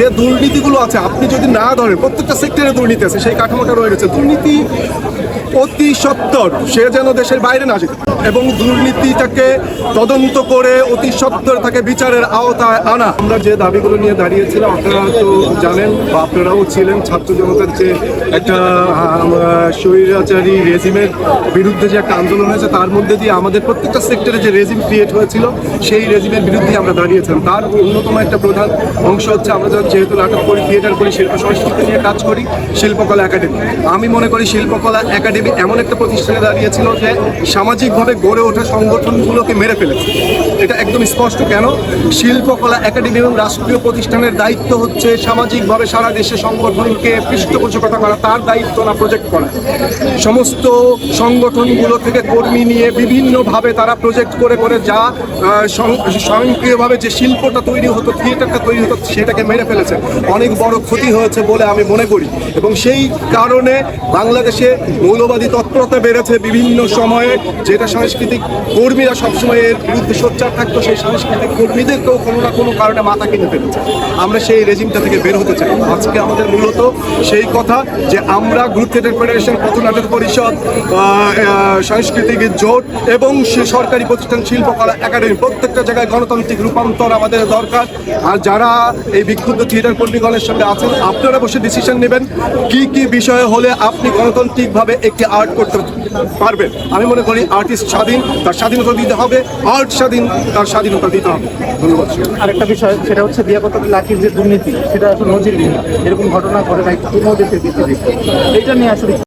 যে দুর্নীতিগুলো আছে, আপনি যদি না ধরেন, প্রত্যেকটা সেক্টরে দুর্নীতি আছে, সেই কাঠামোটা রয়ে গেছে। দুর্নীতি অতি সত্তর, সে যেন দেশের বাইরে না যেতে এবং দুর্নীতিটাকে তদন্ত করে অতি সত্তর তাকে বিচারের আওতায় আনা। আমরা যে দাবিগুলো নিয়ে দাঁড়িয়েছিলাম, আপনারা তো জানেন বা আপনারাও ছিলেন ছাত্র জনতার যে একটা স্বৈরাচারী রেজিমের বিরুদ্ধে যে একটা আন্দোলন হয়েছে, তার মধ্যে দিয়ে আমাদের প্রত্যেকটা সেক্টরে যে রেজিম ক্রিয়েট হয়েছিল, সেই রেজিমের বিরুদ্ধে আমরা দাঁড়িয়েছিলাম। তার অন্যতম একটা প্রধান অংশ হচ্ছে, আমরা যখন যেহেতু নাটক করি থিয়েটার করি, শিল্প সংস্কৃতি নিয়ে কাজ করি, শিল্পকলা একাডেমি। আমি মনে করি শিল্পকলা একাডেমি এমন একটা প্রতিষ্ঠানে দাঁড়িয়েছিল যে সামাজিকভাবে গড়ে ওঠা সংগঠনগুলোকে মেরে ফেলেছে। এটা একদম স্পষ্ট কেন? শিল্পকলা একাডেমি এবং রাষ্ট্রীয় প্রতিষ্ঠানের দায়িত্ব হচ্ছে সামাজিকভাবে সারা দেশে সংগঠনকে পৃষ্ঠপোষকতা করা, তার দায়িত্ব না প্রজেক্ট করা। সমস্ত সংগঠনগুলো থেকে কর্মী নিয়ে বিভিন্নভাবে তারা প্রজেক্ট করে করে যা স্বয়ংক্রিয়ভাবে যে শিল্পটা তৈরি হতো, থিয়েটারটা তৈরি হতো, সেটাকে মেরে ফেলেছে। অনেক বড় ক্ষতি হয়েছে বলে আমি মনে করি। এবং সেই কারণে বাংলাদেশে মৌলবাদী তৎপরতা বেড়েছে বিভিন্ন সময়ে, যেটা সাংস্কৃতিক কর্মীরা সবসময় এর বিরুদ্ধে সোচ্চার থাকতো, সেই সাংস্কৃতিক কর্মীদেরকেও কোনো না কোনো কারণে মাথা কিনে ফেলেছে। আমরা সেই রেজিমটা থেকে বের হতে চাই। আজকে আমাদের মূলত সেই কথা যে আমরা গ্রুপ থিয়েটার ফেডারেশন, পথনাটক পরিষদ সাংস্কৃতিক জোট এবং সে সরকারি প্রতিষ্ঠান শিল্পকলা একাডেমি, প্রত্যেকটা জায়গায় গণতান্ত্রিক রূপান্তর আমাদের দরকার। আর যারা এই বিক্ষুব্ধ থিয়েটার কর্মীগণের সঙ্গে আছেন, আপনারা বসে ডিসিশন নেবেন কি কি বিষয়ে হলে আপনি গণতান্ত্রিকভাবে একটি আর্ট করতে পারবেন আমি মনে করি আর্টিস্ট স্বাধীন, তার স্বাধীনতা দিতে হবে আর্ট স্বাধীন, তার স্বাধীনতা দিতে হবে। ধন্যবাদ আরেকটা বিষয়, সেটা হচ্ছে দিয়াকত লাখির যে দুর্নীতি, সেটা আসলে নজিরবিহীন এরকম ঘটনা ঘটে নাই, কোনো দেশের ভিত্তিতে। এইটা নিয়ে আসলে